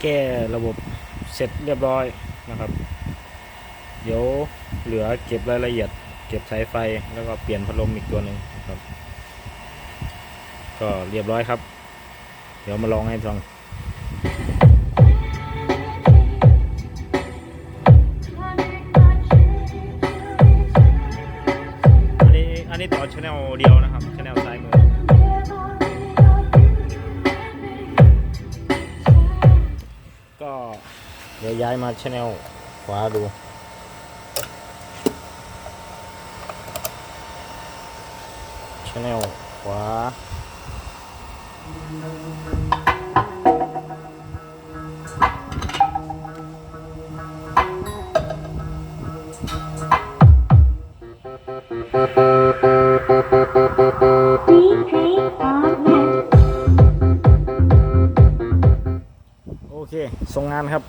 แก้ระบบเสร็จเรียบร้อยนะครับ เดี๋ยวเหลือเก็บรายละเอียด เก็บสายไฟแล้วก็เปลี่ยนพัดลมอีกตัวหนึ่งครับ ก็เรียบร้อยครับ เดี๋ยวมาลองให้ฟังอันนี้อันนี้ต่อชแนลเดียวนะครับชแนลซ้ ก็เดี๋ยวย้ายมาชแนลขวาดู ชแนลขวาโอ เคส่งงานครับ